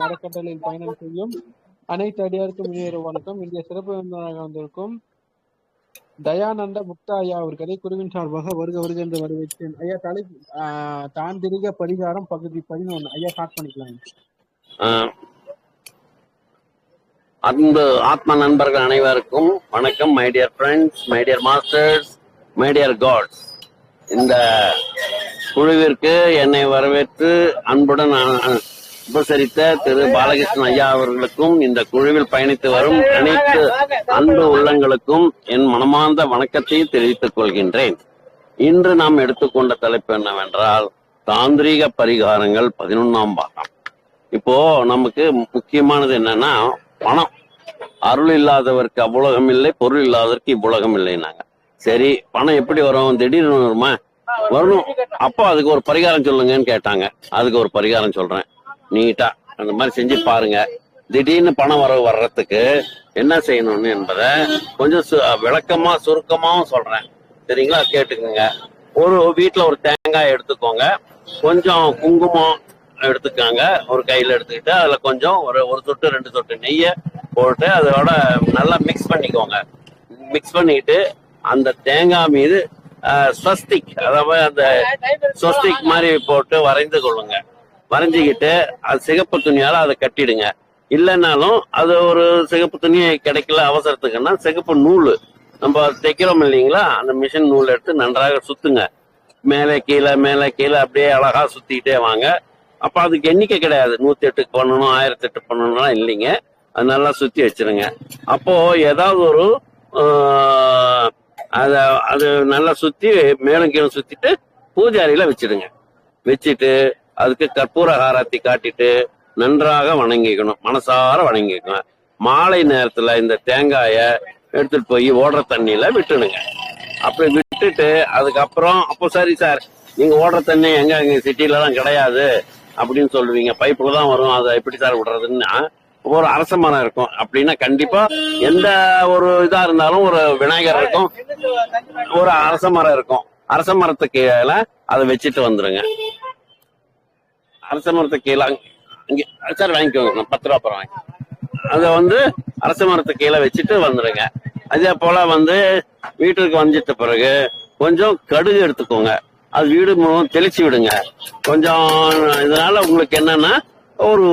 மரக்கட்டளையில் பயணம் செய்யும். அனைத்து அடியாருக்கும் இனியொரு வணக்கம். இந்திய சிறப்பு விருந்தினராக வந்திருக்கும் தயானந்த முக்தா ஐயா அவர்களை குருவின் சார்பாக வருக வருக என்று வரவேற்றேன் ஐயா தலை தாந்திரிக பரிகாரம் பகுதி பதினொன்று ஐயா ஸ்டார்ட் பண்ணிக்கலாம். அன்பு ஆத்ம நண்பர்கள் அனைவருக்கும் வணக்கம் my dear friends my dear masters my dear gods இந்த குழுவிற்கு என்னை வரவேற்று அன்புடன் உபசரித்த திரு பாலகிருஷ்ணன் ஐயா அவர்களுக்கும் இந்த குழுவில் பயணித்து வரும் அனைத்து அன்பு உள்ளங்களுக்கும் என் மனமார்ந்த வணக்கத்தை தெரிவித்துக் கொள்கின்றேன். இன்று நாம் எடுத்துக்கொண்ட தலைப்பு என்னவென்றால் தாந்திரீக பரிகாரங்கள் பதினொன்னாம் பாகம். இப்போ நமக்கு முக்கியமானது என்னன்னா பணம். அருள் இல்லாதவருக்கு அவ்வுலகம் இல்லை பொருள் இல்லாதவருக்கு இவ்வுலகம் இல்லைன்னாங்க. சரி பணம் எப்படி வரும்? திடீர்னு வருமா? வரணும். அப்போ அதுக்கு ஒரு பரிகாரம் சொல்லுங்கன்னு கேட்டாங்க. அதுக்கு ஒரு பரிகாரம் சொல்றேன். நீட்டா. அந்த மாதிரி செஞ்சு பாருங்க. திடீர்னு பணம் வரவு வர்றதுக்கு என்ன செய்யணும்னு என்பதை கொஞ்சம் சு- விளக்கமா சுருக்கமாவும் சொல்றேன். சரிங்களா? கேட்டுக்கோங்க. ஒரு வீட்டுல ஒரு தேங்காய் எடுத்துக்கோங்க. கொஞ்சம் குங்குமம் எடுத்துக்கோங்க. ஒரு கையில எடுத்துக்கிட்டு அதுல கொஞ்சம் ஒரு ஒரு சொட்டு ரெண்டு சொட்டு நெய்யை போட்டு அதோட நல்லா மிக்ஸ் பண்ணிக்கோங்க. மிக்ஸ் பண்ணிக்கிட்டு அந்த தேங்காய் மீது ஸ்வஸ்திக் அதாவது அந்த ஸ்வஸ்திக் மாதிரி போட்டு வரைந்து கொள்ளுங்க. வரைஞ்சிக்கிட்டு அது சிகப்பு துணியால அதை கட்டிடுங்க. இல்லைன்னாலும் அது ஒரு சிகப்பு துணி கிடைக்கல அவசரத்துக்குன்னா சிகப்பு நூல். நம்ம தைக்கிறோம் இல்லைங்களா? அந்த மிஷின் நூல் எடுத்து நன்றாக சுத்துங்க. மேலே கீழே மேலே கீழே அப்படியே அழகா சுத்திக்கிட்டே வாங்க. அப்ப அதுக்கு எண்ணிக்கை கிடையாது. நூத்தி எட்டுக்கு பண்ணணும் ஆயிரத்தி எட்டு பண்ணணும்லாம் இல்லைங்க. அது நல்லா சுத்தி வச்சிருங்க. அப்போ ஏதாவது ஒரு அத அது நல்லா சுத்தி மேலும் கீழும் சுத்திட்டு பூஜாரியில வச்சிடுங்க. வச்சுட்டு அதுக்கு கற்பூர ஆராத்தி காட்டிட்டு நன்றாக வணங்கிக்கணும். மனசார வணங்கிக்கணும். மாலை நேரத்துல இந்த தேங்காய எடுத்துட்டு போய் ஓடுற தண்ணியில விட்டுடுங்க. அப்படி விட்டுட்டு அதுக்கப்புறம் அப்போ சரி சார் நீங்க ஓடுற தண்ணி எங்க எங்க சிட்டில தான் கிடையாது அப்படின்னு சொல்லுவீங்க. பைப்புல தான் வரும். அதை எப்படி சார் விடுறதுன்னா ஒரு அரச மரம் இருக்கும். அப்படின்னா கண்டிப்பா எந்த ஒரு இதா இருந்தாலும் ஒரு விநாயகர் இருக்கும். ஒரு அரச மரம் இருக்கும். அரச மரத்துக்கு கீழே அதை வச்சுட்டு வந்துருங்க. அரச மரத்துக்கு கீழே அங்கே சார் வாங்கிக்கோங்க. நான் பத்து ரூபா அப்புறம் வாங்கி அதை வந்து அரச மரத்துக்கு கீழே வச்சுட்டு வந்துடுங்க அதே போல வந்து வீட்டுக்கு வந்துட்ட பிறகு கொஞ்சம் கடுகு எடுத்துக்கோங்க. அது வீடு தெளிச்சு விடுங்க. கொஞ்சம் இதனால உங்களுக்கு என்னன்னா ஒரு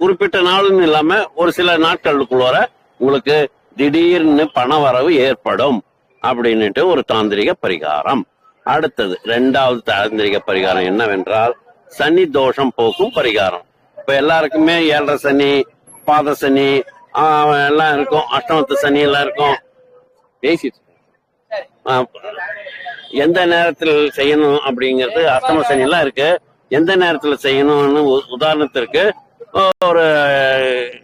குறிப்பிட்ட நாள்னு இல்லாம ஒரு சில நாட்களுக்குள்ளார உங்களுக்கு திடீர்னு பண வரவு ஏற்படும் அப்படின்னுட்டு ஒரு தாந்திரிக பரிகாரம். அடுத்தது ரெண்டாவது தாந்திரிக பரிகாரம் என்னவென்றால் சனி தோஷம் போக்கும் பரிகாரம். இப்ப எல்லாருக்குமே ஏழரை சனி பாத சனி எல்லாம் இருக்கும். அஷ்டமத்து சனி எல்லாம் இருக்கும். பேசிட்டு எந்த நேரத்தில் செய்யணும் அப்படிங்கிறது அஷ்டம சனி எல்லாம் இருக்கு. எந்த நேரத்துல செய்யணும்னு உ- உதாரணத்திற்கு ஒரு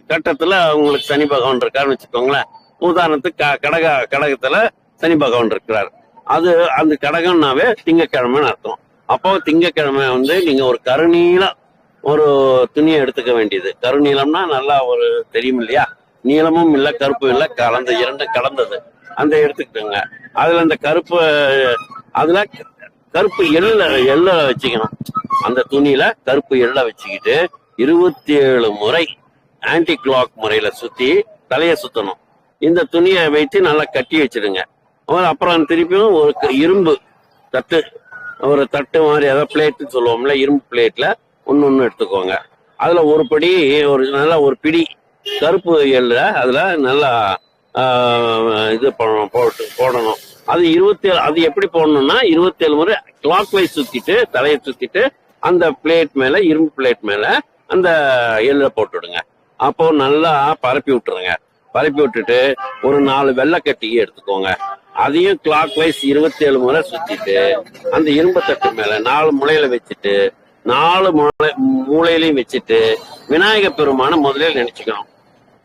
கட்டத்துல உங்களுக்கு சனி பகவான் இருக்காருன்னு வச்சுக்கோங்களேன். உதாரணத்துக்கு க- கடக கடகத்துல சனி பகவான் இருக்கிறார். அது அந்த கடகம்னாவே திங்கக்கிழமைன்னு அர்த்தம். அப்போ திங்கக்கிழமை வந்து நீங்க ஒரு கருநீளம் ஒரு துணியை எடுத்துக்க வேண்டியது. கருநீளம்னா நல்லா ஒரு தெரியும் இல்லையா? நீளமும் இல்ல கருப்பும் இல்ல கலந்த இரண்டும் கலந்தது. அந்த எடுத்துக்கிட்டோங்க. அதுல அந்த கருப்பு அதுல கருப்பு எள்ள எள்ள வச்சுக்கணும். அந்த துணியில கருப்பு எள்ள வச்சுக்கிட்டு இருபத்தி ஏழு முறை ஆன்டி கிளாக் முறையில சுத்தி தலைய சுத்தணும். இந்த துணியை வைத்து நல்லா கட்டி வச்சிடுங்க. அப்புறம் அப்புறம் திருப்பியும் ஒரு இரும்பு தட்டு ஒரு தட்டு மாதிரி ஏதாவது பிளேட்னு சொல்லுவோம்ல இரும்பு பிளேட்ல ஒன்னு ஒன்று எடுத்துக்கோங்க. அதுல ஒரு படி ஒரு நல்லா ஒரு பிடி கருப்பு எள்ள அதுல நல்லா இது பண்ணணும் போட்டு போடணும். அது இருபத்தி ஏழு அது எப்படி போடணும்னா இருபத்தி ஏழு முறை கிளாக் வைஸ் சுத்திட்டு தலையை சுத்திட்டு அந்த பிளேட் மேல இரும்பு பிளேட் மேல அந்த எள்ள போட்டுடுங்க. அப்போ நல்லா பரப்பி விட்டுருங்க. பரப்பி விட்டுட்டு ஒரு நாலு வெள்ளைக்கட்டி எடுத்துக்கோங்க. அதையும் கிளாக் வைஸ் இருபத்தி ஏழு முறை சுத்திட்டு அந்த இரும்பு தட்டு மேல நாலு முளையில வச்சுட்டு நாலு முளை மூலையிலையும் வச்சுட்டு விநாயக பெருமான முதலில் நினைச்சுக்கணும்.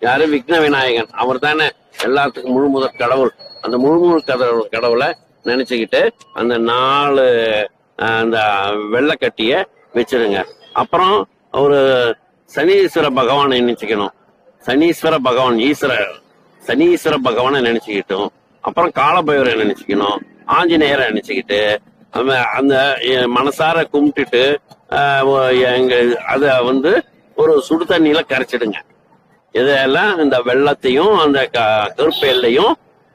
யாரு? விக்ன விநாயகன் அவர் தானே எல்லாத்துக்கும் முழு முதற் கடவுள். அந்த முழு கதவு கடவுளை நினைச்சுக்கிட்டு அந்த நாலு அந்த வெள்ளைக்கட்டிய வச்சிருங்க. அப்புறம் ஒரு சனீஸ்வர பகவானை நினைச்சுக்கணும். சனீஸ்வர பகவான் ஈஸ்வர சனீஸ்வர பகவானை நினைச்சுக்கிட்டோம். அப்புறம் காலபைவரை நினைச்சுக்கணும். ஆஞ்சநேயரை நினைச்சுக்கிட்டு அந்த மனசார கும்பிட்டுட்டு எங்க அத வந்து ஒரு சுடு தண்ணியில கரைச்சிடுங்க. இதெல்லாம் இந்த வெள்ளத்தையும் அந்த க-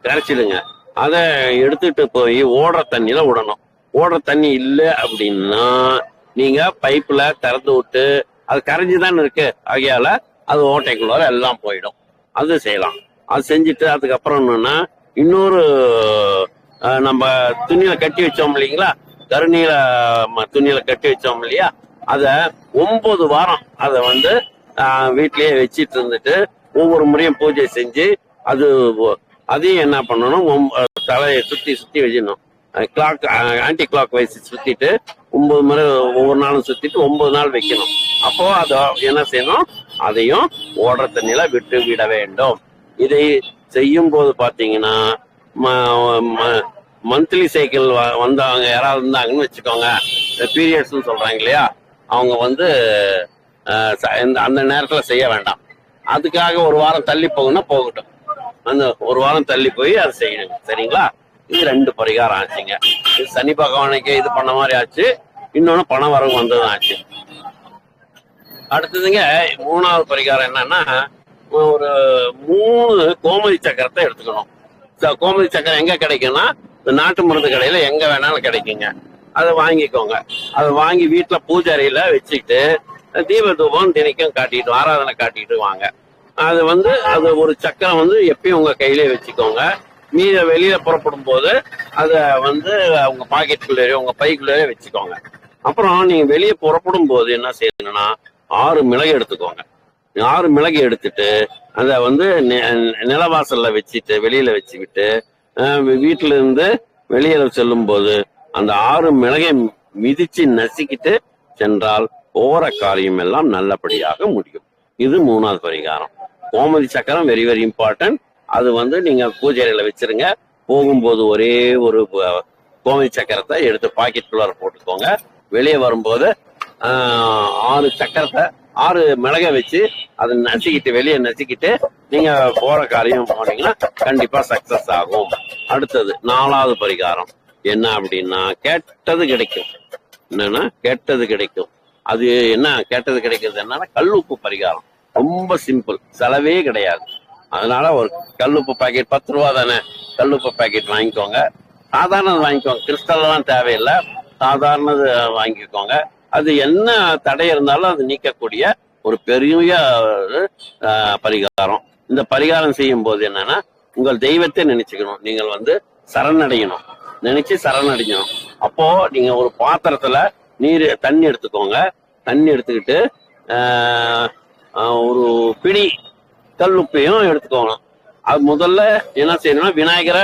கரைச்சிடுங்க அதை எடுத்துட்டு போய் ஓடுற தண்ணியில விடணும். ஓடுற தண்ணி இல்லை அப்படின்னா நீங்க பைப்ல திறந்து விட்டு அது கரைஞ்சுதான் இருக்கு. ஆகையால அது ஓட்டைக்குள்ளார எல்லாம் போயிடும். அது செய்யலாம். அது செஞ்சுட்டு அதுக்கப்புறம் என்னன்னா இன்னொரு நம்ம துணியில கட்டி வச்சோம் இல்லைங்களா? கருணியில ம, துணியில கட்டி வச்சோம் இல்லையா? அத ஒன்பது வாரம் அதை வந்து வீட்டிலேயே வீட்லயே வச்சிட்டு இருந்துட்டு ஒவ்வொரு முறையும் பூஜை செஞ்சு அது அதையும் என்ன பண்ணணும்? ஒம்- தலையை சுத்தி சுத்தி வச்சிடணும். கிளாக் ஆன்டி கிளாக் வைஸ் சுத்திட்டு ஒன்பது முறை ஒவ்வொரு நாளும் சுத்திட்டு ஒன்பது நாள் வைக்கணும். அப்போ அத என்ன செய்யணும்? அதையும் ஓடுற தண்ணியில விட்டு விட வேண்டும். இதை செய்யும் போது பாத்தீங்கன்னா மந்த்லி சைக்கிள் வந்தவங்க யாராவது இருந்தாங்கன்னு வச்சுக்கோங்க. பீரியட்ஸ் சொல்றாங்க இல்லையா? அவங்க வந்து ச- இந்த- அந்த நேரத்துல செய்ய வேண்டாம். அதுக்காக ஒரு வாரம் தள்ளி போகணும்னா போகட்டும். அந்த ஒரு வாரம் தள்ளி போய் அதை செய்யணுங்க சரிங்களா? இது ரெண்டு பரிகாரம் ஆச்சுங்க. இது சனி பகவானுக்கு இது பண்ண மாதிரி ஆச்சு. இன்னொன்னு பணம் வரவு வந்ததும் ஆச்சு. அடுத்ததுங்க மூணாவது பரிகாரம் என்னன்னா ஒரு மூணு கோமதி சக்கரத்தை எடுத்துக்கணும். கோமதி சக்கரம் எங்க கிடைக்கும்னா இந்த நாட்டு மருந்து கடையில எங்க வேணாலும் கிடைக்குங்க. அதை வாங்கிக்கோங்க. அதை வாங்கி வீட்டுல பூஜை அறையில வச்சுக்கிட்டு தீப தூபம் தினைக்கும் காட்டிட்டு ஆராதனை காட்டிட்டு வாங்க. அது வந்து அது ஒரு சக்கரம் வந்து எப்பயும் உங்க கையிலே வச்சுக்கோங்க. மீத வெளியில புறப்படும் போது அதை வந்து உங்க பாக்கெட்டுக்குள்ளே உங்க பைக்குள்ளே வச்சுக்கோங்க. அப்புறம் நீங்க வெளியே புறப்படும் போது என்ன செய்யணும்னா ஆறு மிளகு எடுத்துக்கோங்க. ஆறு மிளகு எடுத்துட்டு அதை வந்து நிலவாசல்ல வச்சுட்டு வெளியில வச்சுக்கிட்டு அஹ், வீட்டுல இருந்து வெளியில செல்லும் போது அந்த ஆறு மிளகை மிதிச்சு நசுக்கிட்டு சென்றால் போற காரியம் எல்லாம் நல்லபடியாக முடியும். இது மூணாவது பரிகாரம். கோமதி சக்கரம் வெரி வெரி இம்பார்ட்டன்ட் அது வந்து நீங்க பூஜையில வச்சிருங்க. போகும்போது ஒரே ஒரு கோமதி சக்கரத்தை எடுத்து பாக்கெட்டுக்குள்ளார போட்டுக்கோங்க. வெளியே வரும்போது ஆறு சக்கரத்தை ஆறு மிளகை வச்சு அதை நசுக்கிட்டு வெளியே நசுக்கிட்டு நீங்க போற காரியம் போனீங்கன்னா கண்டிப்பா சக்சஸ் ஆகும். அடுத்தது நாலாவது பரிகாரம். என்ன அப்படின்னா கேட்டது கிடைக்கும். என்னன்னா கேட்டது கிடைக்கும். அது என்ன கேட்டது கிடைக்கிறது என்னன்னா கல்லுப்பு பரிகாரம். ரொம்ப சிம்பிள் செலவே கிடையாது. அதனால ஒரு கல்லுப்பு பாக்கெட் பத்து ரூபா தானே? கல்லுப்பு பாக்கெட் வாங்கிக்கோங்க. சாதாரணது வாங்கிக்கோங்க. கிறிஸ்டல்லாம் தேவையில்லை. சாதாரணது வாங்கிக்கோங்க. அது என்ன தடை இருந்தாலும் அது நீக்கக்கூடிய ஒரு பெரிய பரிகாரம். இந்த பரிகாரம் செய்யும் போது என்னன்னா உங்கள் தெய்வத்தை நினைச்சுக்கணும். நீங்கள் வந்து சரணடையணும். நினைச்சு சரணடையணும். அப்போ நீங்க ஒரு பாத்திரத்துல நீர் தண்ணி எடுத்துக்கோங்க. தண்ணி எடுத்துக்கிட்டு ஒரு பிடி கல்லுப்பையும் எடுத்துக்கோணும் அது முதல்ல என்ன செய்யணும்னா விநாயகரை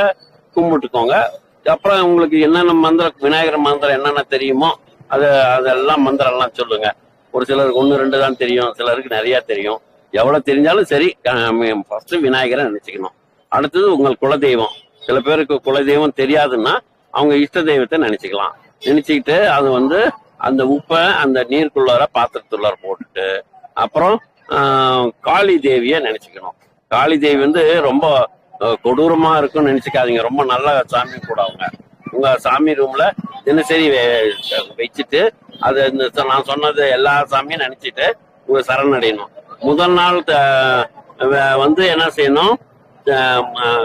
கும்பிட்டுக்கோங்க. அப்புறம் உங்களுக்கு என்னென்ன மந்திரம் விநாயகர் மந்திரம் என்னென்ன தெரியுமோ அது அதெல்லாம் மந்திரம் எல்லாம் சொல்லுங்க. ஒரு சிலருக்கு ஒன்று ரெண்டு தான் தெரியும். சிலருக்கு நிறையா தெரியும். எவ்வளோ தெரிஞ்சாலும் சரி ஃபர்ஸ்ட் விநாயகரை நினச்சிக்கணும். அடுத்தது உங்கள் குலதெய்வம். சில பேருக்கு குலதெய்வம் தெரியாதுன்னா அவங்க இஷ்ட தெய்வத்தை நினச்சிக்கலாம். நினச்சிக்கிட்டு அது வந்து அந்த உப்பை அந்த நீருக்குள்ளார பாத்திரத்துள்ளார போட்டுட்டு அப்புறம் காளி தேவிய நினைச்சுக்கணும். காளி தேவி வந்து ரொம்ப கொடூரமா இருக்கும்னு நினைச்சுக்காதீங்க. ரொம்ப நல்ல சாமி கூட அவங்க உங்க சாமி ரூம்ல தினசரி வச்சுட்டு அது இந்த நான் சொன்னது எல்லா சாமியும் நினைச்சிட்டு உங்க சரணடையணும். முதல் நாள் த- வந்து என்ன செய்யணும்?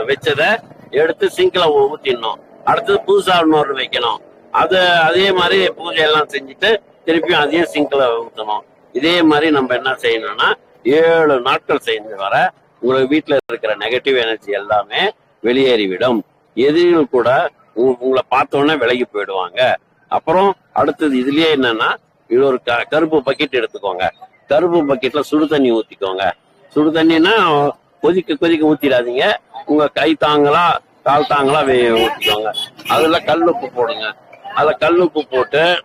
வச்சத எடுத்து சிங்கில ஊத்திடணும். அடுத்தது புதுசா இன்னொரு வைக்கணும். அது அதே மாதிரி பூஜை எல்லாம் செஞ்சுட்டு திருப்பியும் அதையும் சிங்கில ஊத்தணும். இதே மாதிரி நம்ம என்ன செய்யணும்னா ஏழு நாட்கள் செய்து வர உங்களுக்கு வீட்டுல இருக்கிற நெகட்டிவ் எனர்ஜி எல்லாமே வெளியேறிவிடும். எதிரிகள் கூட உங்களை பார்த்தோன்னே விலகி போயிடுவாங்க. அப்புறம் அடுத்தது இதுலயே என்னன்னா இது ஒரு க- கருப்பு பக்கெட் எடுத்துக்கோங்க. கருப்பு பக்கெட்ல சுடு தண்ணி ஊத்திக்கோங்க. சுடு தண்ணின்னா கொதிக்க கொதிக்க ஊத்திடாதீங்க. உங்க கை தாங்களா கால் தாங்களா ஊத்திக்கோங்க. அதுல கல்லுப்பு போடுங்க. அதுல உப்பு போட்டு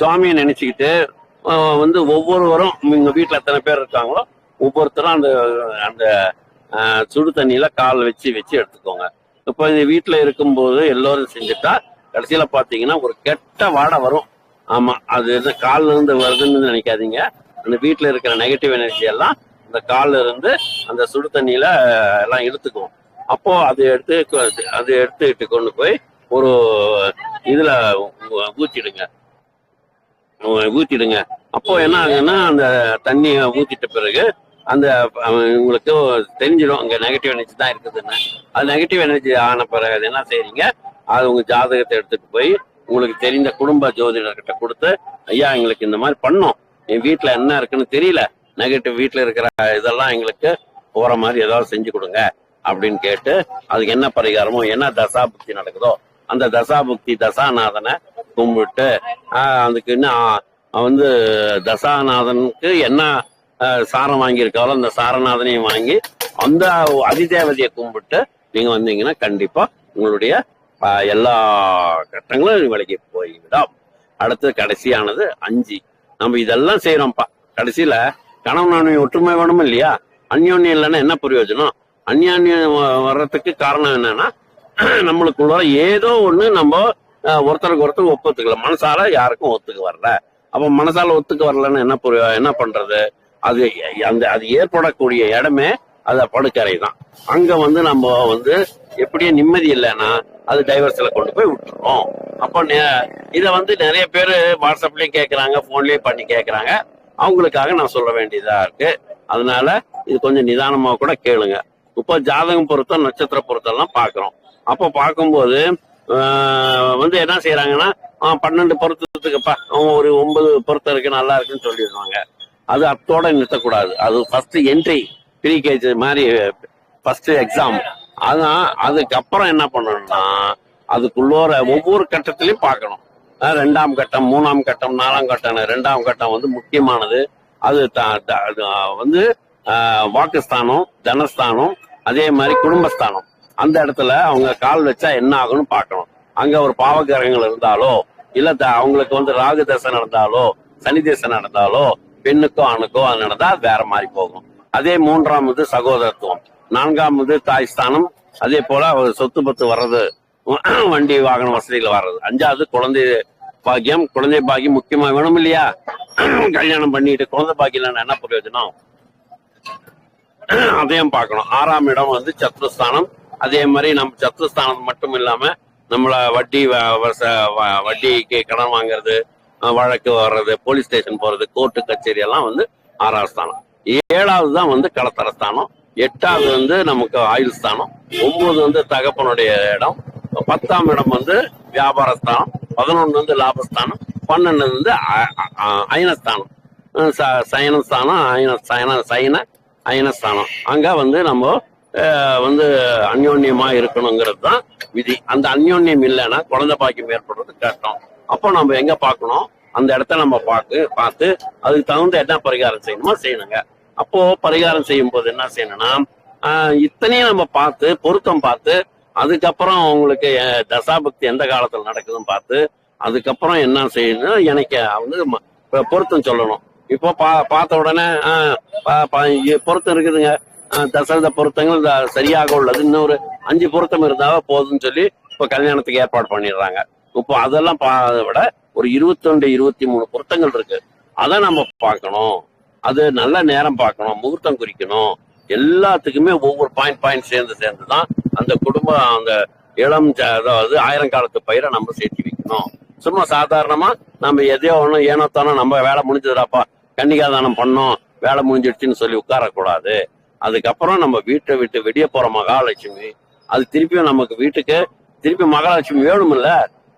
சுவாமியை நினைச்சுக்கிட்டு வந்து ஒவ்வொருவரும் இவங்க வீட்டுல எத்தனை பேர் இருக்காங்களோ ஒவ்வொருத்தரும் அந்த அந்த சுடு தண்ணியில கால் வச்சு வச்சு எடுத்துக்கோங்க. இப்போ இந்த வீட்டுல இருக்கும்போது எல்லோரும் செஞ்சுட்டா கடைசியில பாத்தீங்கன்னா ஒரு கெட்ட வாடை வரும். ஆமா அது என்ன கால்ல இருந்து வருதுன்னு நினைக்காதீங்க. அந்த வீட்டுல இருக்கிற நெகட்டிவ் எனர்ஜி எல்லாம் அந்த கால்ல இருந்து அந்த சுடு தண்ணியில எல்லாம் இழுத்துக்கும் அப்போ அதை எடுத்து அதை எடுத்துக்கிட்டு கொண்டு போய் ஒரு இதுல ஊ- ஊத்திடுங்க. அப்போ என்ன ஆகுதுன்னா அந்த தண்ணியை ஊத்திட்ட பிறகு அந்த உங்களுக்கு தெரிஞ்சிடும் அங்க நெகட்டிவ் எனர்ஜி தான் இருக்குதுன்னு. அது நெகட்டிவ் எனர்ஜி ஆன பிறகு அது என்ன செய்றீங்க? அது உங்க ஜாதகத்தை எடுத்துட்டு போய் உங்களுக்கு தெரிந்த குடும்ப ஜோதிடர்கிட்ட கொடுத்து ஐயா எங்களுக்கு இந்த மாதிரி பண்ணோம். என் வீட்டுல என்ன இருக்குன்னு தெரியல. நெகட்டிவ் வீட்டுல இருக்கிற இதெல்லாம் எங்களுக்கு போற மாதிரி ஏதாவது செஞ்சு கொடுங்க அப்படின்னு கேட்டு அதுக்கு என்ன பரிகாரமோ என்ன தசாபுத்தி நடக்குதோ அந்த தசாபக்தி தசாநாதனை கும்பிட்டு அதுக்கு இன்னும் வந்து தசாநாதனுக்கு என்ன சாரம் வாங்கியிருக்காரோ அந்த சாரநாதனையும் வாங்கி அந்த அதிதேவதையை கும்பிட்டு நீங்க வந்தீங்கன்னா கண்டிப்பா உங்களுடைய எல்லா கட்டங்களும் விலகி போய்விடும். அடுத்து கடைசியானது அஞ்சு. நம்ம இதெல்லாம் செய்யறோம்ப்பா கடைசியில கணவன் மனைவி ஒற்றுமை வேணும் இல்லையா? அந்யோன்யம் இல்லைன்னா என்ன பிரயோஜனம்? அந்யான்யம் வர்றதுக்கு காரணம் என்னன்னா நம்மளுக்குள்ள ஏதோ ஒண்ணு நம்ம ஒருத்தருக்கு ஒருத்தர் ஒப்புத்துக்கல. மனசால யாருக்கும் ஒத்துக்க வரல. அப்ப மனசால ஒத்துக்க வரலன்னு என்ன புரிய- என்ன பண்றது? அது அந்த அது ஏற்படக்கூடிய இடமே அது படுக்கரை தான் அங்க வந்து நம்ம வந்து எப்படியே நிம்மதி இல்லைன்னா அது டைவர்ஸ்ல கொண்டு போய் விட்டுறோம் அப்போ நெ- இத வந்து நிறைய பேர் வாட்ஸ்அப்லயும் கேக்குறாங்க போன்லயும் பண்ணி கேக்குறாங்க. அவங்களுக்காக நான் சொல்ல வேண்டியதா இருக்கு. அதனால இது கொஞ்சம் நிதானமா கூட கேளுங்க. இப்போ ஜாதகம் பொருத்தம் நட்சத்திர பொருத்தம்லாம் பாக்குறோம். அப்போ பார்க்கும்போது வந்து என்ன செய்யறாங்கன்னா பன்னெண்டு பொருத்தத்துக்குப்பா அவன் ஒரு ஒன்பது பொருத்தம் இருக்கு நல்லா இருக்குன்னு சொல்லிடுவாங்க. அது அத்தோட நிறுத்தக்கூடாது. அது ஃபர்ஸ்ட் என்ட்ரி ப்ரீ கேஜ் மாதிரி ஃபர்ஸ்ட் எக்ஸாம் அதான் அதுக்கப்புறம் என்ன பண்ணணும்னா அதுக்குள்ளோர ஒவ்வொரு கட்டத்திலையும் பார்க்கணும். ரெண்டாம் கட்டம் மூணாம் கட்டம் நாலாம் கட்டம் ரெண்டாம் கட்டம் வந்து முக்கியமானது. அது த- த- அது, வந்து வாக்குஸ்தானம் தனஸ்தானம் அதே மாதிரி குடும்பஸ்தானம். அந்த இடத்துல அவங்க கால் வச்சா என்ன ஆகும்னு பார்க்கணும். அங்க ஒரு பாவகிரகங்கள் இருந்தாலோ இல்ல த- அவங்களுக்கு வந்து ராகு தசை நடந்தாலோ சனி தசை நடந்தாலோ பெண்ணுக்கோ ஆணுக்கோ அது நடந்தா வேற மாதிரி போகும். அதே மூன்றாவது சகோதரத்துவம். நான்காவது தாய் ஸ்தானம். அதே போல அவர் சொத்து பத்து வர்றது வண்டி வாகன வசதிகள் வர்றது. அஞ்சாவது குழந்தை பாக்கியம். குழந்தை பாக்கியம் முக்கியமா வேணும் இல்லையா? கல்யாணம் பண்ணிட்டு குழந்தை பாக்கியம் என்ன பிரயோஜனம்? அதையும் பார்க்கணும். ஆறாம் இடம் வந்து சத்ருஸ்தானம் அதே மாதிரி நம்ம சத்ருஸ்தானம் மட்டும் இல்லாம நம்மள வட்டி வ- வச- வட்டிக்கு கடன் வாங்குறது வழக்கு வர்றது போலீஸ் ஸ்டேஷன் போறது கோர்ட்டு கச்சேரி எல்லாம் வந்து ஆறாவது ஸ்தானம். ஏழாவது தான் வந்து களத்தர ஸ்தானம். எட்டாவது வந்து நமக்கு ஆயுள் ஸ்தானம். ஒன்பது வந்து தகப்பனுடைய இடம். பத்தாம் இடம் வந்து வியாபார ஸ்தானம். பதினொன்று வந்து லாபஸ்தானம். பன்னெண்டு வந்து அ- அயனஸ்தானம் ச- சயனஸ்தானம் அயன சயன சயன அயனஸ்தானம் அங்க வந்து நம்ம வந்து அந்யோன்யமா இருக்கணுங்கிறது தான் விதி. அந்த அந்யோன்யம் இல்லைன்னா குழந்தை பாக்கியம் ஏற்படுறது கஷ்டம். அப்போ நம்ம எங்க பார்க்கணும்? அந்த இடத்த நம்ம பார்த்து பார்த்து அதுக்கு தகுந்த என்ன பரிகாரம் செய்யணுமோ செய்யணுங்க. அப்போ பரிகாரம் செய்யும் போது என்ன செய்யணும்னா இத்தனையும் நம்ம பார்த்து பொருத்தம் பார்த்து அதுக்கப்புறம் உங்களுக்கு தசாபக்தி எந்த காலத்துல நடக்குதுன்னு பார்த்து அதுக்கப்புறம் என்ன செய்யணும் எனக்கு வந்து ம- பொருத்தம் சொல்லணும். இப்போ பா பார்த்த உடனே பா- பா- பொருத்தம் இருக்குதுங்க. தசரத பொருத்தங்கள் சரியாக உள்ளது. இன்னொரு அஞ்சு பொருத்தம் இருந்தால் போதும்னு சொல்லி இப்போ கல்யாணத்துக்கு ஏற்பாடு பண்ணிடுறாங்க. இப்போ அதெல்லாம் விட ஒரு இருபத்தி இருபத்தி மூணு பொருத்தங்கள் இருக்கு. அதை நம்ம பார்க்கணும். அது நல்ல நேரம் பார்க்கணும் முகூர்த்தம் குறிக்கணும். எல்லாத்துக்குமே ஒவ்வொரு பாயிண்ட் பாயிண்ட் சேர்ந்து சேர்ந்து தான் அந்த குடும்பம் அந்த இளம் அதாவது ஆயிரம் காலத்து பயிரை நம்ம சேர்த்து வைக்கணும். சும்மா சாதாரணமா நம்ம எதையோ ஒண்ணு ஏனோ தானோ நம்ம வேலை முடிஞ்சதுடாப்பா கன்னிகாதானம் பண்ணோம் வேலை முடிஞ்சிடுச்சுன்னு சொல்லி உட்காரக்கூடாது. அதுக்கப்புறம் நம்ம வீட்டை விட்டு வெளியே போற மகாலட்சுமி. அது திருப்பியும் நமக்கு வீட்டுக்கு திருப்பி மகாலட்சுமி வேணும்ல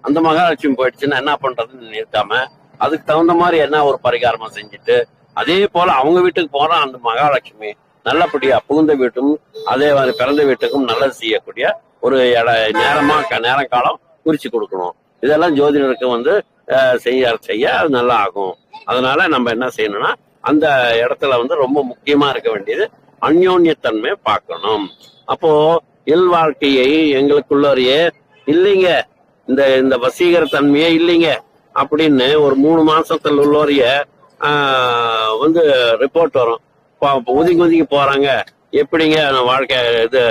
அந்த மகாலட்சுமி போயிடுச்சுன்னா என்ன பண்றதுன்னு நிறுத்தாம அதுக்கு தகுந்த மாதிரி என்ன ஒரு பரிகாரமா செஞ்சுட்டு அதே போல அவங்க வீட்டுக்கு போற அந்த மகாலட்சுமி நல்லபடியா புகுந்த வீட்டும் அதே மாதிரி பிறந்த வீட்டுக்கும் நல்லது செய்யக்கூடிய ஒரு இட நேரமா க- நேரம் காலம் குறிச்சு கொடுக்கணும். இதெல்லாம் ஜோதிடருக்கு வந்து செய்ய செய்ய அது நல்லா ஆகும். அதனால நம்ம என்ன செய்யணும்னா அந்த இடத்துல வந்து ரொம்ப முக்கியமா இருக்க வேண்டியது அந்யோன்யத்தன்மை பார்க்கணும். அப்போ இல் வாழ்க்கையை எங்களுக்குள்ளறையே இல்லைங்க இந்த இந்த வசீகர தன்மையே இல்லைங்க அப்படின்னு ஒரு மூணு மாசத்துல உள்ளவரைய வந்து ரிப்போர்ட் வரும். ஒதுங்கி ஒதுங்கி போறாங்க. எப்படிங்க வாழ்க்கை இது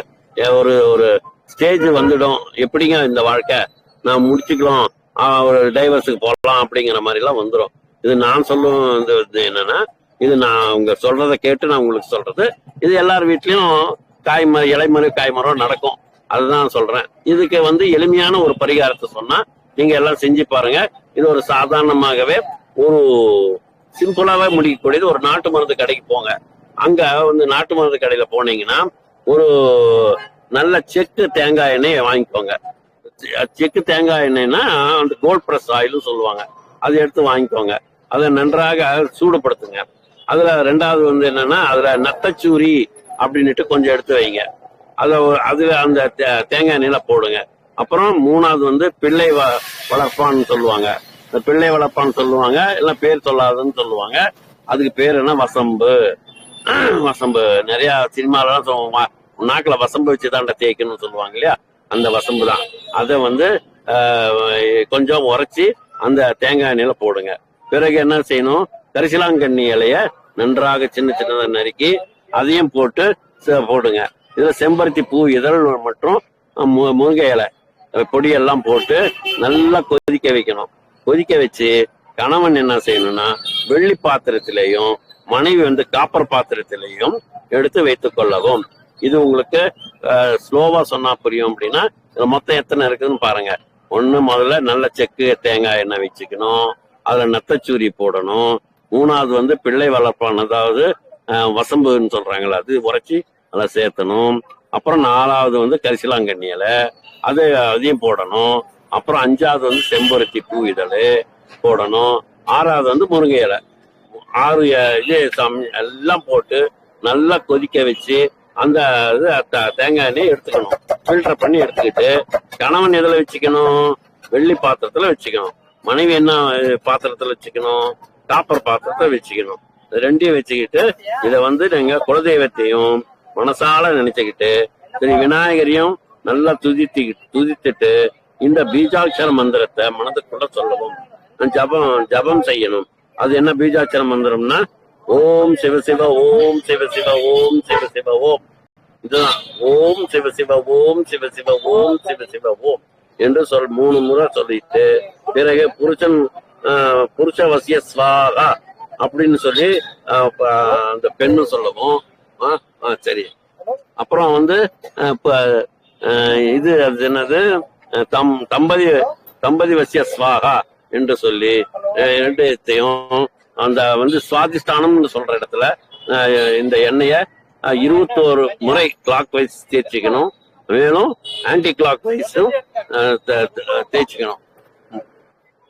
ஒரு ஒரு ஸ்டேஜ் வந்துடும். எப்படிங்க இந்த வாழ்க்கை? நான் முடிச்சுக்கலாம். ஒரு டைவர்ஸுக்கு போகலாம் அப்படிங்கிற மாதிரி எல்லாம் வந்துடும் இது நான் சொல்லும் இது என்னன்னா இது நான் அவங்க சொல்றதை கேட்டு நான் உங்களுக்கு சொல்றது. இது எல்லார் வீட்லயும் காய்மரம் இலைமரம் காய்மரம் நடக்கும். அதுதான் சொல்றேன். இதுக்கு வந்து எளிமையான ஒரு பரிகாரத்தை சொன்னா நீங்க எல்லாம் செஞ்சு பாருங்க. இது ஒரு சாதாரணமாகவே ஒரு சிம்பிளாவே முடிக்கக்கூடியது. ஒரு நாட்டு மருந்து கடைக்கு போங்க. அங்க வந்து நாட்டு மருந்து கடையில போனீங்கன்னா ஒரு நல்ல செக்கு தேங்காய் எண்ணெயை வாங்கிக்கோங்க. செக்கு தேங்காய் எண்ணெய்னா அந்த கோல்ட் பிரஸ் ஆயிலும் சொல்லுவாங்க. அதை எடுத்து வாங்கிக்கோங்க. அதை நன்றாக சூடுபடுத்துங்க. அதுல ரெண்டாவது வந்து என்னன்னா அதுல நத்தச்சூரி அப்படின்ட்டு கொஞ்சம் எடுத்து வைங்க. அதை அதுல அந்த தேங்காய் எண்ணெயில போடுங்க. அப்புறம் மூணாவது வந்து பிள்ளை வ- வளர்ப்பான்னு சொல்லுவாங்க. இந்த பிள்ளை வளர்ப்பான்னு சொல்லுவாங்க இல்ல பேர் சொல்லாதுன்னு சொல்லுவாங்க. அதுக்கு பேர் என்ன? வசம்பு. வசம்பு. நிறைய சினிமாலாம் நாக்கில் வசம்பு வச்சு தாண்ட தேய்க்கணும்னு சொல்லுவாங்க இல்லையா? அந்த வசம்பு தான். அதை வந்து கொஞ்சம் உரைச்சி அந்த தேங்காய் எண்ணெயில போடுங்க. பிறகு என்ன செய்யணும்? கரிசலாங்கண்ணி இலைய நன்றாக சின்ன சின்னதாக நறுக்கி அதையும் போட்டு போடுங்க. இதில் செம்பருத்தி பூ இதழ் மற்றும் மு- முருங்கை இலை. பொடியெல்லாம் போட்டு நல்லா கொதிக்க வைக்கணும். கொதிக்க வச்சு கணவன் என்ன செய்யணும்னா வெள்ளி பாத்திரத்திலையும் மனைவி வந்து காப்பர் பாத்திரத்திலையும் எடுத்து வைத்துக் கொள்ளவும். இது உங்களுக்கு ஸ்லோவா சொன்னா புரியும் அப்படின்னா இதுல மொத்தம் எத்தனை இருக்குதுன்னு பாருங்க. ஒண்ணு முதல்ல நல்ல செக்கு தேங்காய் எண்ணெய் வச்சுக்கணும். அதுல நத்தச்சூரி போடணும். மூணாவது வந்து பிள்ளை வளர்ப்பான். அதாவது வசம்புன்னு சொல்றாங்களே அது உரைச்சி அதை சேர்த்தணும். அப்புறம் நாலாவது வந்து கரிசலாங்கண்ணி இலை அது அதையும் போடணும். அப்புறம் அஞ்சாவது வந்து செம்பருத்தி பூ இதழ் போடணும். ஆறாவது வந்து முருங்கை இலை. ஆறு இது சம்- எல்லாம் போட்டு நல்லா கொதிக்க வச்சு அந்த இது த- தேங்காய் எண்ணெய் எடுத்துக்கணும். ஃபில்டர் பண்ணி எடுத்துக்கிட்டு கணவன் எதில் வச்சுக்கணும்? வெள்ளி பாத்திரத்துல வச்சுக்கணும். மனைவி என்ன பாத்திரத்தில் பாத்திரத்துல வச்சுக்கணும்? காப்பர் பாத்திரத்தை வச்சுக்கணும். ரெண்டையும் வச்சுக்கிட்டு இதை வந்து நீங்க குலதெய்வத்தையும் மனசால நினைச்சுக்கிட்டு சரி விநாயகரையும் நல்லா துதித்து துதித்துட்டு இந்த பீஜாட்சர மந்திரத்தை மனதுக்குள்ள சொல்லவும். ஜபம் ஜபம் செய்யணும். அது என்ன பீஜாட்சர மந்திரம்னா ஓம் சிவ சிவ ஓம் சிவ சிவ ஓம் சிவ சிவ ஓம். இதுதான். ஓம் சிவ சிவ ஓம் சிவ சிவ ஓம் சிவ சிவ ஓம் என்று சொல் மூணு முறை சொல்லிட்டு பிறகு புருஷன் புருஷவசிய புருஷ வசிய ஸ்வாகா அப்படின்னு சொல்லி அந்த பெண்ணு சொல்லவும். ஆ, ஆ, சரி. அப்புறம் வந்து இது அது என்னது? தம் தம்பதி தம்பதி வசிய ஸ்வாகா என்று சொல்லி ரெண்டுத்தையும் அந்த வந்து சுவாதிஷ்டானம்னு சொல்ற இடத்துல இந்த எண்ணெய இருபத்தோரு முறை கிளாக் வைஸ் தேய்ச்சிக்கணும். மேலும் ஆன்டி கிளாக் வைஸும் தேய்ச்சிக்கணும்.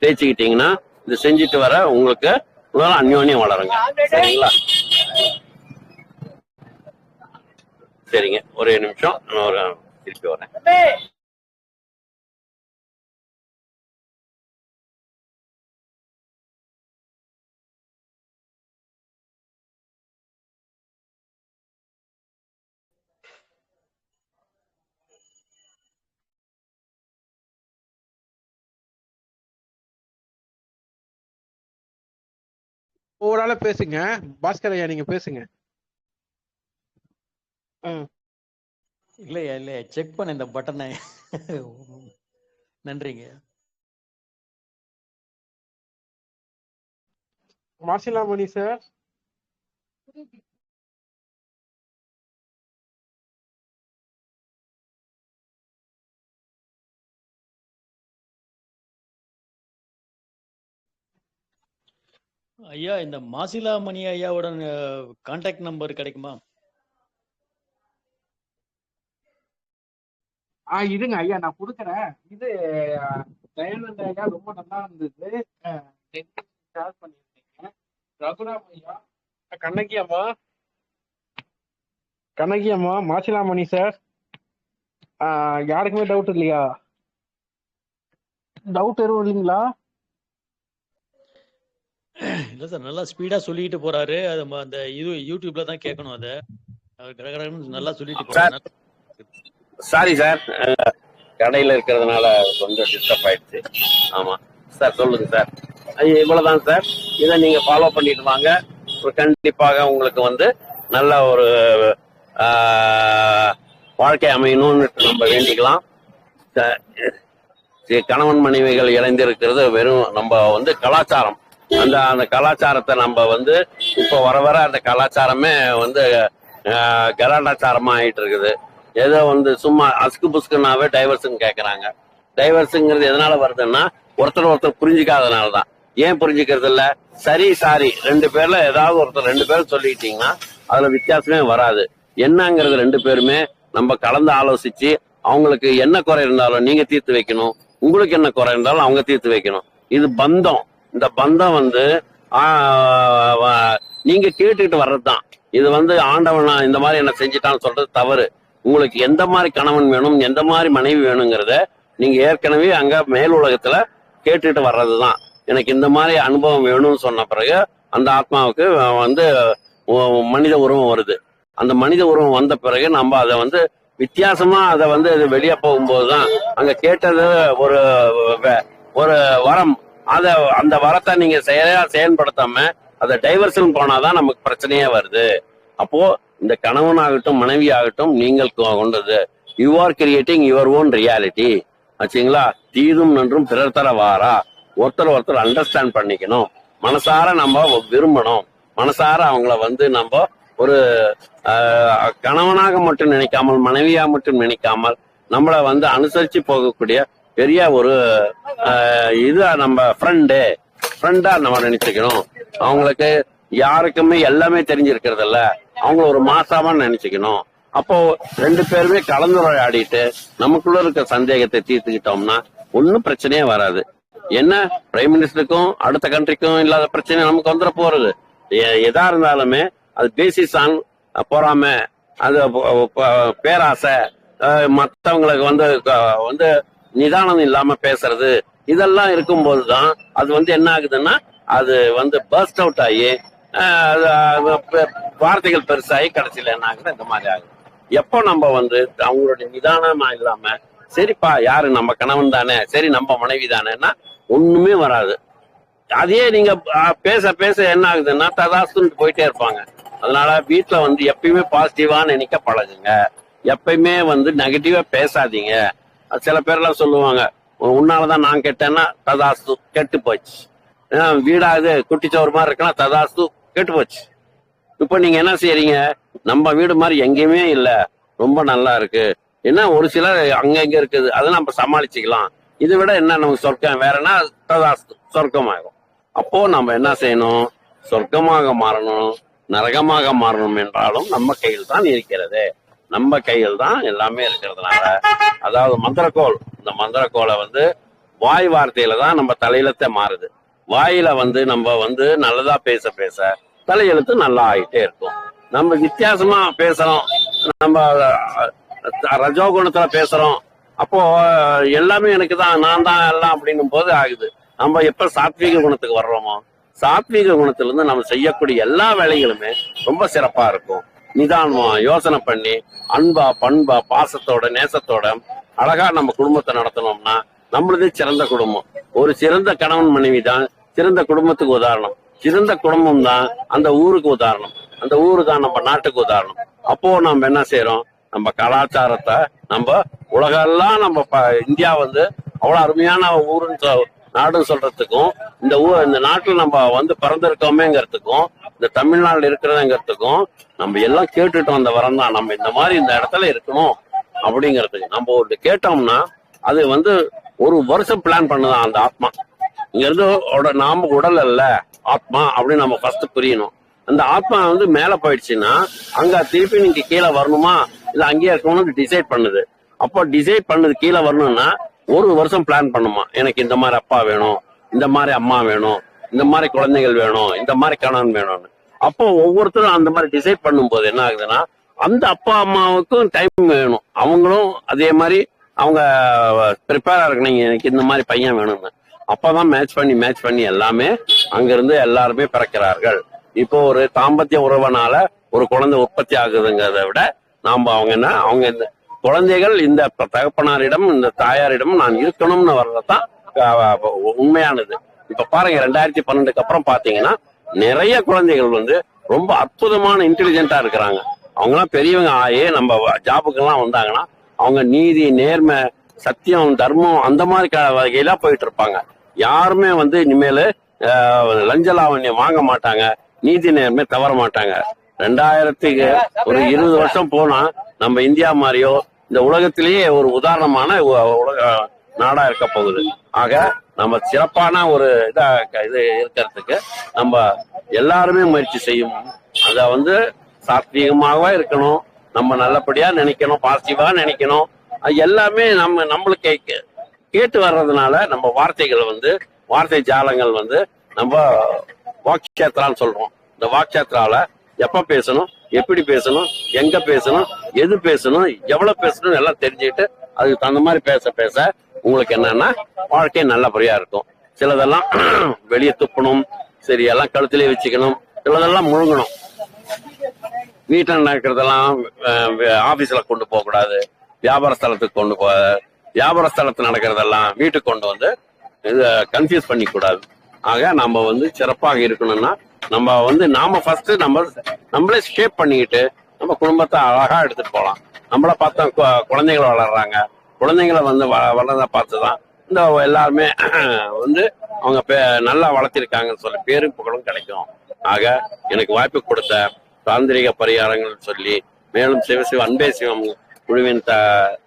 தேய்ச்சிக்கிட்டீங்கன்னா இது செஞ்சுட்டு வர உங்களுக்கு உங்களால அந்யோன்யம் வளருங்க. சரிங்களா? சரிங்க. ஒரே நிமிஷம். நான் ஒரு திருப்பி வரேன் ஆள பேசுங்க. பாஸ்கர் ஐயா நீங்க பேசுங்க. இல்லையா இல்லையா. செக் பண்ண இந்த பட்டனை நன்றிங்க. மாசிலாமணி சார். ஐயா இந்த மாசிலாமணி ஐயாவோட கான்டாக்ட் நம்பர் கிடைக்குமா? ஆ இருங்க ஐயா நான் கொடுக்குறேன். இது தயானந்த ஐயா ரொம்ப நல்லா இருந்தது. ஷேர் பண்ணியிருந்தீங்க. ரகுராம் ஐயா கண்ணகி அம்மா. கண்ணகி அம்மா மாசிலாமணி சார் யாருக்குமே டவுட் இல்லையா? டவுட் எதுவும் இல்லைங்களா? இல்ல சார் நல்லா ஸ்பீடா சொல்லிட்டு போறாரு. அது அந்த இது யூடியூப்ல தான் கேட்கணும் அதை. அவர் கடகடன்னு நல்லா சொல்லிட்டு போறாரு. சாரி. சார் கடையில இருக்கிறதுனால கொஞ்சம் டிஸ்டர்ப் ஆயிடுச்சு. ஆமா. சார் சொல்லுங்க சார். இவ்வளவுதான் சார். இதை நீங்க ஃபாலோ பண்ணிட்டு வாங்க. கண்டிப்பாக உங்களுக்கு வந்து நல்ல ஒரு வாழ்க்கை அமையணும்னு நம்ம வேண்டிக்கலாம். கணவன் மனைவிகள் இணைந்திருக்கிறது வெறும் நம்ம வந்து கலாச்சாரம். அந்த அந்த கலாச்சாரத்தை நம்ம வந்து இப்போ வர வர அந்த கலாச்சாரமே வந்து ஆஹ், கலாட்டாச்சாரமா ஆயிட்டு இருக்குது ஏதோ வந்து சும்மா அஸ்கு புஸ்குனாவே டைவர்ஸுன்னு கேட்குறாங்க டைவர்ஸுங்கிறது எதனால வருதுன்னா ஒருத்தர் ஒருத்தர் புரிஞ்சுக்காதனால தான் ஏன் புரிஞ்சுக்கிறது இல்ல சரி சாரி ரெண்டு பேர்ல ஏதாவது ஒருத்தர் ரெண்டு பேரும் சொல்லிக்கிட்டீங்கன்னா அதுல வித்தியாசமே வராது. என்னங்கிறது ரெண்டு பேருமே நம்ம கலந்து ஆலோசிச்சு அவங்களுக்கு என்ன குறை இருந்தாலும் நீங்க தீர்த்து வைக்கணும். உங்களுக்கு என்ன குறை இருந்தாலும் அவங்க தீர்த்து வைக்கணும். இது பந்தம். இந்த பந்தம் வந்து நீங்க கேட்டுக்கிட்டு வர்றதுதான். இது வந்து ஆண்டவனா இந்த மாதிரி என்ன செஞ்சிட்டான்னு சொல்றது தவறு. உங்களுக்கு எந்த மாதிரி கணவன் வேணும் எந்த மாதிரி மனைவி வேணுங்கிறத நீங்க ஏற்கனவே அங்க மேல் உலகத்துல கேட்டுட்டு வர்றதுதான். எனக்கு இந்த மாதிரி அனுபவம் வேணும்னு சொன்ன பிறகு அந்த ஆத்மாவுக்கு வந்து மனித உருவம் வருது. அந்த மனித உருவம் வந்த பிறகு நம்ம அதை வந்து வித்தியாசமா அதை வந்து அது வெளியே போகும்போது தான் அங்க கேட்டது ஒரு ஒரு வரம். அத அந்த வரத்தை நீங்க செயலா செயல்படுத்தாம அதை டைவர்ஷன் போனாதான் நமக்கு பிரச்சனையே வருது. அப்போ இந்த கணவன் ஆகட்டும் மனைவி ஆகட்டும் நீங்கள் கொண்டது you are creating your own reality ஆச்சுங்களா? தீதும் நன்றும் பிறர் தர வாரா? ஒருத்தர் ஒருத்தர் அண்டர்ஸ்டாண்ட் பண்ணிக்கணும். மனசார நம்ம விரும்பணும். மனசார அவங்கள வந்து நம்ம ஒரு ஆஹ், கணவனாக மட்டும் நினைக்காமல் மனைவியா மட்டும் நினைக்காமல் நம்மள வந்து அனுசரிச்சு போகக்கூடிய பெரிய ஒரு இதா நம்ம ஃப்ரெண்டு ஃப்ரெண்டா நம்ம நினைச்சுக்கணும். அவங்களுக்கு யாருக்குமே எல்லாமே தெரிஞ்சிருக்கிறது இல்ல அவங்கள ஒரு மாசாமா நினைச்சுக்கணும். அப்போ ரெண்டு பேருமே கலந்துரையாடிட்டு நமக்குள்ள இருக்க சந்தேகத்தை தீர்த்துக்கிட்டோம்னா ஒன்னும் பிரச்சனையே வராது. என்ன? பிரைம் மினிஸ்டருக்கும் அடுத்த கண்ட்ரிக்கும் இல்லாத பிரச்சனை நமக்கு வந்துட போறது. எதா இருந்தாலுமே அது பேசிஸ் ஆன் பொறாம அது பேராசை மற்றவங்களுக்கு மத்தவங்களுக்கு வந்து க- வந்து நிதானம் இல்லாம பேசுறது இதெல்லாம் இருக்கும்போது தான் அது வந்து என்ன ஆகுதுன்னா அது வந்து பர்ஸ்ட் அவுட் ஆகி அது, வார்த்தைகள் பெருசாகி கடைசியில் என்ன ஆகுது? இந்த மாதிரி ஆகுது. எப்போ நம்ம வந்து அவங்களுடைய நிதானமா இல்லாம சரிப்பா யாரு நம்ம கணவன் தானே சரி நம்ம மனைவி தானேன்னா ஒண்ணுமே வராது. அதையே நீங்க பேச பேச என்ன ஆகுதுன்னா ததாஸ்துன்னு போயிட்டே இருப்பாங்க. அதனால வீட்டுல வந்து எப்பயுமே பாசிட்டிவா நினைக்க பழகுங்க. எப்பயுமே வந்து நெகட்டிவா பேசாதீங்க. சில பேர்லாம் சொல்லுவாங்க உன்னாலதான் நான் கெட்டேன்னா ததாஸ்து கெட்டு போச்சு. வீடாது குட்டிச்சோறு மாதிரி இருக்குன்னா ததாஸ்து கெட்டு போச்சு. இப்போ நீங்க என்ன செய்யறீங்க நம்ம வீடு மாதிரி எங்கேயுமே இல்லை. ரொம்ப நல்லா இருக்கு. என்ன ஒரு சிலர் அங்கங்க இருக்குது. அதை நம்ம சமாளிச்சுக்கலாம். இதை விட என்ன நமக்கு சொர்க்கம்? வேறனா ததாஸ்து சொர்க்கமாகும். அப்போ நம்ம என்ன செய்யணும்? சொர்க்கமாக மாறணும் நரகமாக மாறணும் என்றாலும் நம்ம கையில் தான் இருக்கிறது. நம்ம கையில் தான் எல்லாமே இருக்கிறதுனால அதாவது மந்திரக்கோள் இந்த மந்திரக்கோளை வந்து வாய் வார்த்தையில தான் நம்ம தலையெழுத்த மாறுது. வாயில வந்து நம்ம வந்து நல்லதா பேச பேச தலையெழுத்து நல்லா ஆயிட்டே இருக்கும். நம்ம வித்தியாசமா பேசுறோம் நம்ம ரஜோகுணத்துல பேசுறோம் அப்போ எல்லாமே எனக்கு தான் நான் தான் எல்லாம் அப்படின்னும் போது ஆகுது. நம்ம எப்ப சாத்வீக குணத்துக்கு வர்றோமோ சாத்வீக குணத்திலிருந்து நம்ம செய்யக்கூடிய எல்லா வேலைகளுமே ரொம்ப சிறப்பா இருக்கும். நிதானமா யோசனை பண்ணி அன்பா பண்பா பாசத்தோட நேசத்தோட அழகா நம்ம குடும்பத்தை நடத்தணும்னா நம்மளதே சிறந்த குடும்பம். ஒரு சிறந்த கணவன் மனைவி தான் சிறந்த குடும்பத்துக்கு உதாரணம். சிறந்த குடும்பம் தான் அந்த ஊருக்கு உதாரணம். அந்த ஊரு தான் நம்ம நாட்டுக்கு உதாரணம். அப்போ நம்ம என்ன செய்யறோம் நம்ம கலாச்சாரத்தை நம்ம உலகெல்லாம் நம்ம ப- இந்தியா வந்து அவ்வளவு அருமையான ஊருன்னு நாடும் நாடுன்னு சொல்றதுக்கும் இந்த ஊ இந்த நாட்டுல நம்ம வந்து பிறந்திருக்கோமேங்கிறதுக்கும் இந்த தமிழ்நாடுல இருக்கிறதுங்கிறதுக்கும் நம்ம எல்லாம் கேட்டுட்டு வந்த வரம் தான். நம்ம இந்த மாதிரி இந்த இடத்துல இருக்கணும் அப்படிங்கிறதுக்கு. நம்ம ஒரு கேட்டோம்னா அது வந்து ஒரு வருஷம் பிளான் பண்ணுதான் அந்த ஆத்மா. இங்க இருந்து உட- நாம உடல் அல்ல ஆத்மா அப்படின்னு நம்ம ஃபர்ஸ்ட் புரியணும். அந்த ஆத்மா வந்து மேல போயிடுச்சுன்னா அங்க திருப்பி நீங்க கீழே வரணுமா? இல்ல அங்கேயே இருக்கணும்னு டிசைட் பண்ணுது. அப்போ டிசைட் பண்ணது கீழே வரணும்னா ஒரு வருஷம் பிளான் பண்ணுமா? எனக்கு இந்த மாதிரி அப்பா வேணும் இந்த மாதிரி அம்மா வேணும் இந்த மாதிரி குழந்தைகள் வேணும் இந்த மாதிரி கணவன் வேணும்னு. அப்போ ஒவ்வொருத்தரும் அந்த மாதிரி டிசைட் பண்ணும்போது என்ன ஆகுதுன்னா அந்த அப்பா அம்மாவுக்கும் டைம் வேணும். அவங்களும் அதே மாதிரி அவங்க ப்ரிப்பேரா இருக்கணும். எனக்கு இந்த மாதிரி பையன் வேணும்னு. அப்பதான் மேட்ச் பண்ணி மேட்ச் பண்ணி எல்லாமே அங்கிருந்து எல்லாருமே பிறக்கிறார்கள். இப்போ ஒரு தாம்பத்திய உறவுனால ஒரு குழந்தை உற்பத்தி ஆகுதுங்கிறத விட நாம அவங்க என்ன அவங்க குழந்தைகள் இந்த தகப்பனாரிடம் இந்த தாயாரிடம் நான் இருக்கணும்னு வர்றதுதான் உண்மையானது. இப்ப பாருங்க ரெண்டாயிரத்தி பன்னெண்டுக்கு அப்புறம் பாத்தீங்கன்னா நிறைய குழந்தைகள் வந்து ரொம்ப அற்புதமான இன்டெலிஜென்ட்டா இருக்கிறாங்க. அவங்கலாம் பெரியவங்க ஆயே நம்ம ஜாபுக்கு எல்லாம் வந்தாங்கன்னா அவங்க நீதி நேர்மை சத்தியம் தர்மம் அந்த மாதிரி வகையில போயிட்டு இருப்பாங்க யாருமே வந்து இனிமேல் லஞ்ச லாவண்யம் வாங்க மாட்டாங்க நீதி நேர்மை தவற மாட்டாங்க. ரெண்டாயிரத்துக்கு ஒரு இருபது வருஷம் போனா நம்ம இந்தியா மாதிரியோ இந்த உலகத்திலேயே ஒரு உதாரணமான உலக நாடா இருக்க போகுது. ஆக நம்ம சிறப்பான ஒரு இதா இது இருக்கிறதுக்கு நம்ம எல்லாருமே முயற்சி செய்யும். அத வந்து சாத்வீகமாக இருக்கணும். நம்ம நல்லபடியா நினைக்கணும் பாசிட்டிவா நினைக்கணும். அது எல்லாமே நம்ம நம்மளுக்கு கேட்டு வர்றதுனால நம்ம வார்த்தைகள் வந்து வார்த்தை ஜாலங்கள் வந்து நம்ம வாக்ஷேத்ரான்னு சொல்றோம். இந்த வாக்ஷேத்ரால எப்ப பேசணும்? எப்படி பேசணும் எங்க பேசணும் எது பேசணும் எவ்வளவு பேசணும் எல்லாம் தெரிஞ்சுக்கிட்டு அதுக்கு தகுந்த மாதிரி பேச பேச உங்களுக்கு என்னன்னா வாழ்க்கை நல்லபடியா இருக்கும். சிலதெல்லாம் வெளியே துப்பணும் சரி எல்லாம் கழுத்திலே வச்சுக்கணும் சிலதெல்லாம் முழுங்கணும். வீட்டில் நடக்கிறதெல்லாம் ஆபீஸ்ல கொண்டு போக கூடாது வியாபார ஸ்தலத்துக்கு கொண்டு போக வியாபார ஸ்தலத்துல நடக்கிறதெல்லாம் வீட்டுக்கு கொண்டு வந்து இதை கன்ஃபியூஸ் பண்ணிக்க கூடாது ஆக நம்ம வந்து சிறப்பாக இருக்கணும்னா நம்ம வந்து நாம ஃபர்ஸ்ட் நம்ம நம்மளே ஷேப் பண்ணிக்கிட்டு நம்ம குடும்பத்தை அழகா எடுத்துட்டு போகலாம் நம்மள பார்த்தா கு- வளர்றாங்க. குழந்தைங்களை வந்து வளர்றத பார்த்து தான் இந்த எல்லாருமே வந்து அவங்க பே- நல்லா வளர்த்திருக்காங்கன்னு சொல்லி பேரும் புகழும் கிடைக்கும். ஆக எனக்கு வாய்ப்பு கொடுத்த தாந்திரிக பரிகாரங்கள் சொல்லி மேலும் சிவசிவ அன்பே சிவம் குழுவின் த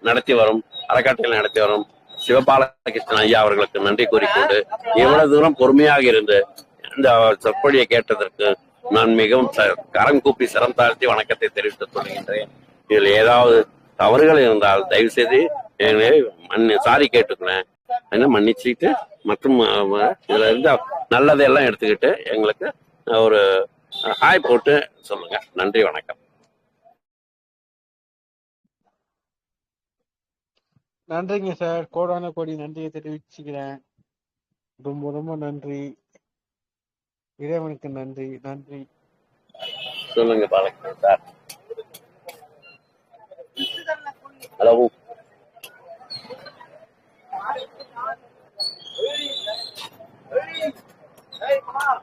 நடத்தி வரும் அறக்காட்டில் நடத்தி வரும் சிவபாலகிருஷ்ணன் ஐயா அவர்களுக்கு நன்றி கூறிக்கொண்டு இவ்வளவு தூரம் பொறுமையாக இருந்து இந்த சொற்பொழியை கேட்டதற்கு நான் மிகவும் ச- கரம் கூப்பி சிரம் தாழ்த்தி வணக்கத்தை தெரிவித்துக் கொள்கின்றேன். இதில் ஏதாவது தவறுகள் இருந்தால் தயவு செய்து சாரி கேட்டுக்கிறேன். என்ன மன்னிச்சுட்டு மற்றும் இதுல இருந்து நல்லதெல்லாம் எடுத்துக்கிட்டு எங்களுக்கு ஒரு ஹாய் போட்டு சொல்லுங்க. நன்றி வணக்கம். நன்றிங்க சார். கோடான கோடி நன்றியை தெரிவிச்சுக்கிறேன். ரொம்ப ரொம்ப நன்றி. இறைவனுக்கு நன்றி நன்றி சொல்லுங்க Balakrishnan sir hello Hey, come on.